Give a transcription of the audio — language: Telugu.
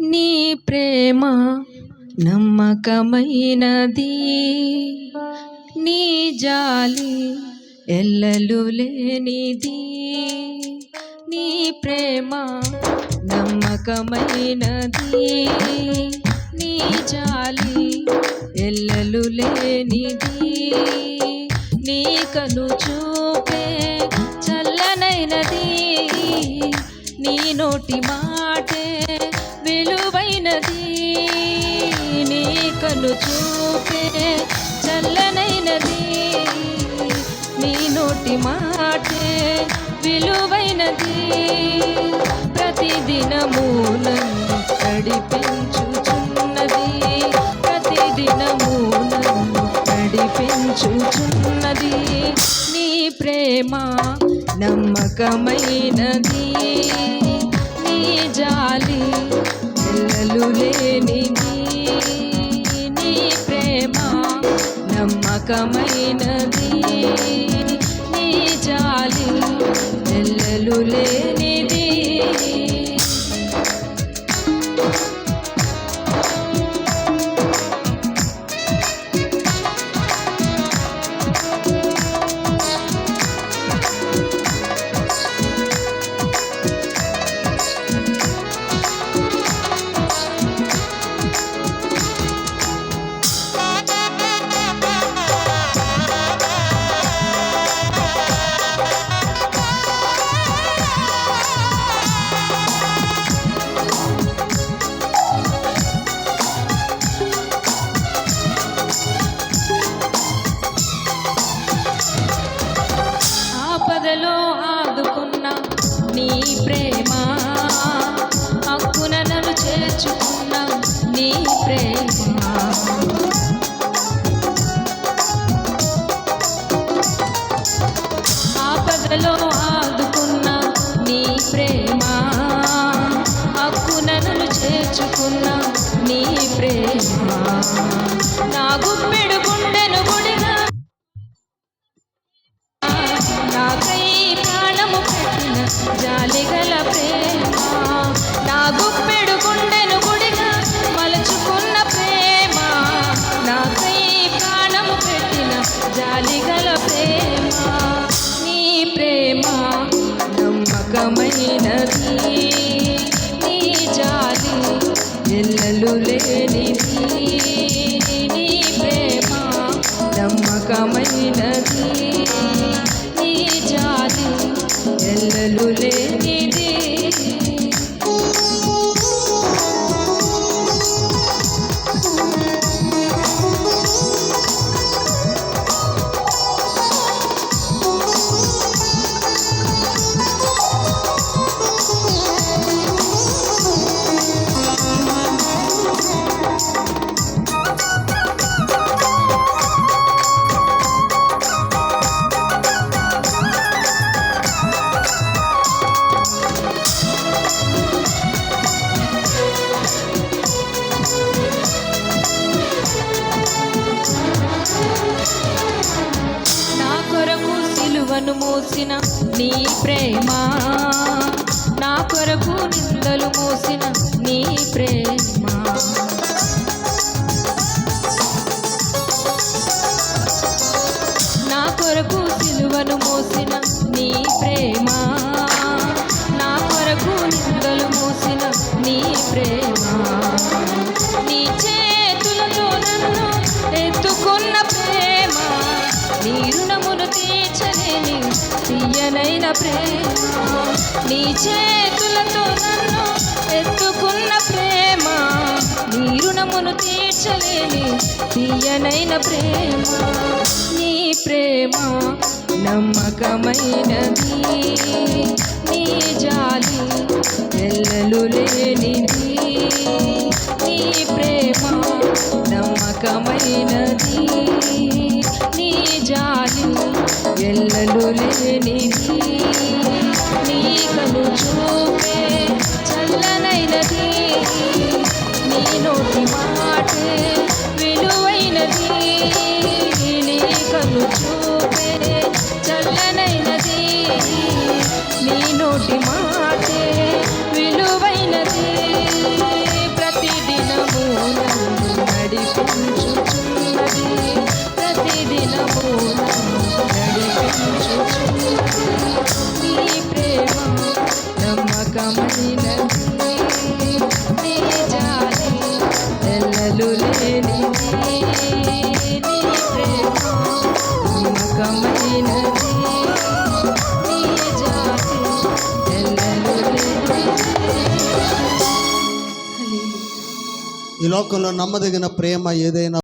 నీ ప్రేమ నమ్మకమైనది. నీ జాలి ఎల్లలు లేనిది. నీ ప్రేమ నమ్మకమైనది. నీ జాలి ఎల్లలు లేనిది. నీ కను చూపే చల్లనైనది. నీ నోటి చూచున్నది నీ ప్రేమ నమ్మకమైనది. నీ జాలి పిల్లలు లేనిది. నీ ప్రేమ నమ్మకమైనది. ఆపదలో ఆదుకున్న నీ ప్రేమ. హక్కున చేర్చుకున్న నీ ప్రేమ. నా గుప్పెడు గుండెను గుడిగా నాకై ప్రాణము పెట్టిన జాలిగల నమ్మకమైనది నీ జాతి ఎల్లలు లేనిది సిలువను మోసిన నీ ప్రేమ. నా కొరకు నిందలు మోసిన నీ ప్రేమ. నా కొరకు సిలువను మోసిన నీ ప్రేమ. తీయనైన ప్రేమ. నీ చేతులతో నన్ను ఎత్తుకున్న ప్రేమ. నీ రుణమును తీర్చలేని తీయనైన ప్రేమ. నీ ప్రేమ నమ్మకమైనది. నీ జాలి ఎల్లలు లేనిది. నీ ప్రేమ నమ్మకమైనది. నీ జాలి ఎల్లలు లేనిది నీ కను చూపే చల్లనైనది నీ నోటి మాటే విలువైనది నీ కను చూపే చల్లనైనది నీ నోటి మాటే ఈ లోకంలో నమ్మదగిన ప్రేమ ఏదైనా